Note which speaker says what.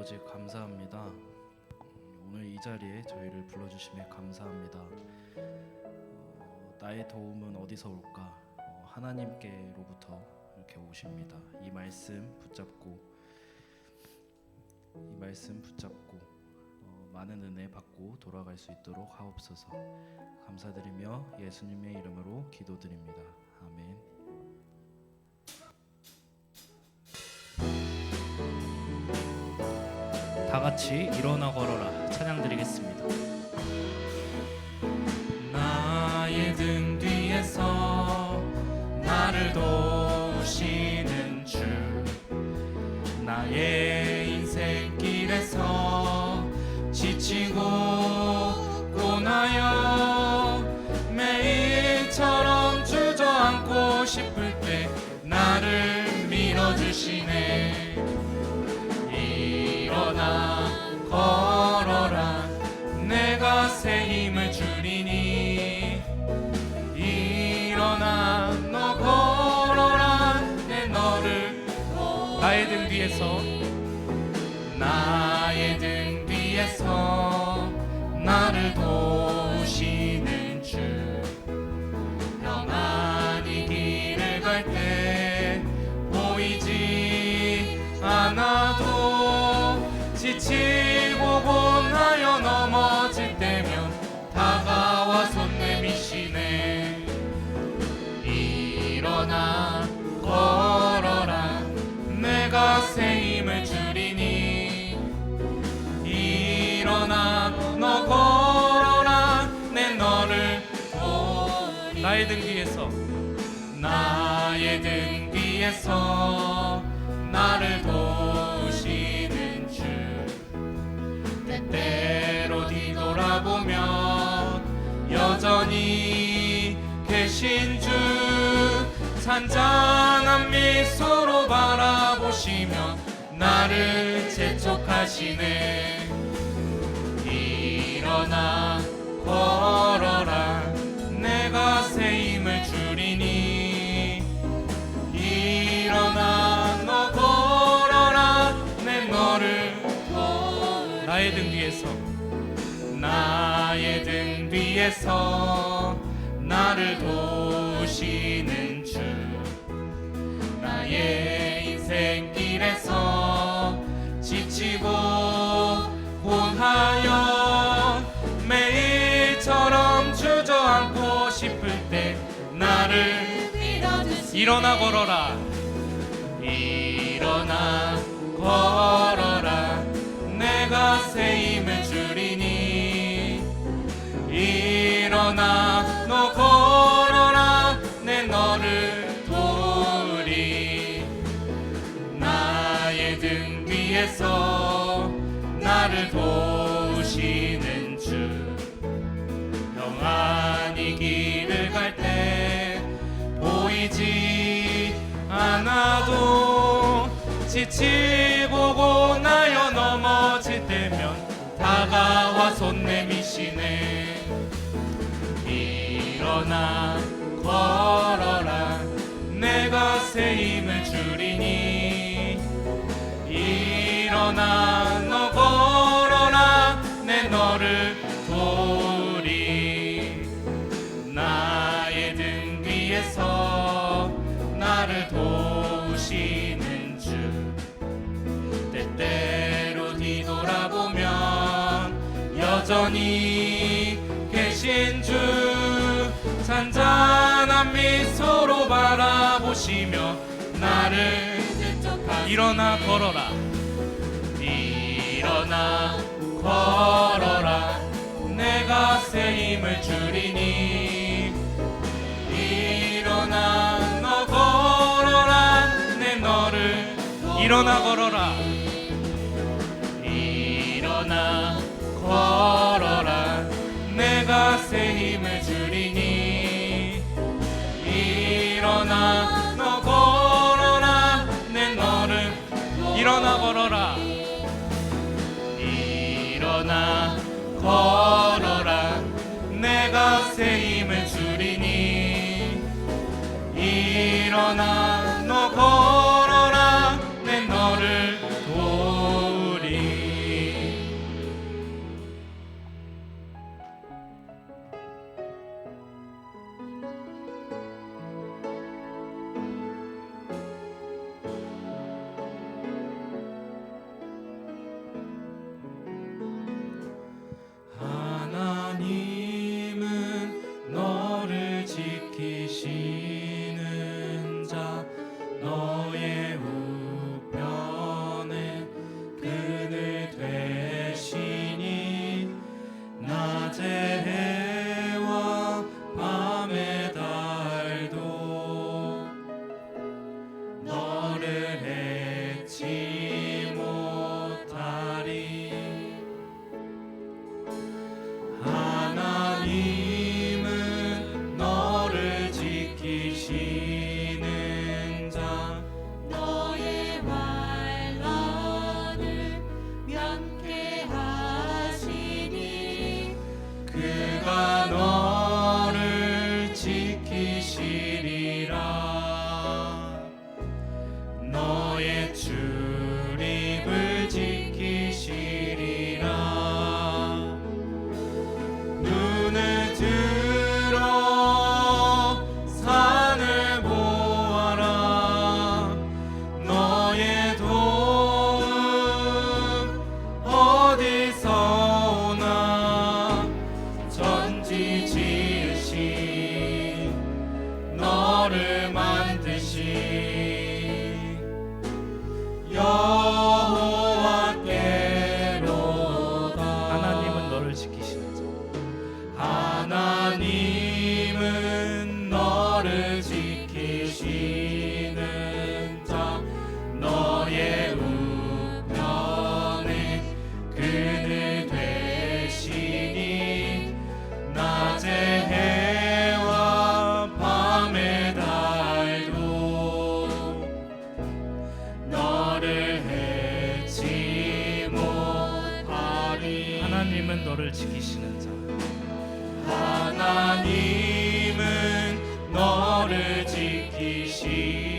Speaker 1: 아버지 감사합니다. 음, 오늘 이 자리에 저희를 불러주심에 감사합니다. 어, 나의 도움은 어디서 올까? 어, 하나님께로부터 이렇게 오십니다. 이 말씀 붙잡고 이 말씀 붙잡고 어, 많은 은혜 받고 돌아갈 수 있도록 하옵소서. 감사드리며 예수님의 이름으로 기도드립니다. 아멘. 다 같이 일어나 걸어라 찬양 드리겠습니다. 뒤에서 나의 등 뒤에서 나를 도우시는 주. 평안히 길을 갈 때 보이지 않아도 지치고 고나여 넘어질 때면 다가와 손 내미시네. 일어나 걸어라. 내가 새 나의 등 뒤에서 나의 등 뒤에서 나를 도우시는 주. 때때로 뒤돌아보면 여전히 계신 주. 잔잔한 미소로 바라보시며 나를 재촉하시네. 일어나 걸 나의 등 뒤에서 나를 도우시는 주. 나의 인생길에서 지치고 고하여 매일처럼 주저앉고 싶을 때 나를 일어나 걸어라. 일어나 걸어라. 내가 새힘 일어나 너 걸어라 내 너를 도우리. 나의 등 뒤에서 나를 도우시는 주. 평안히 길을 갈 때 보이지 않아도 지치고 고나여 넘어질 때면 다가와 손 내미시네 일어나 걸어라. 내가 새 힘을 주리니. 일어나 너 걸어라. 내 너를 도우리. 나의 등 뒤에서 나를 도우시는 주. 때때로 뒤돌아보면 여전히 잔잔한 미소로 바라보시며 나를 일어나 걸어라. 일어나 걸어라. 내가 새 힘을 주리니. 일어나 너 걸어라. 내 너를 일어나 걸어라. 일어나 걸어라. 내가 새 힘을 일 God. 하나님은 너를 지키시는 자.
Speaker 2: 하나님은 너를 지키시는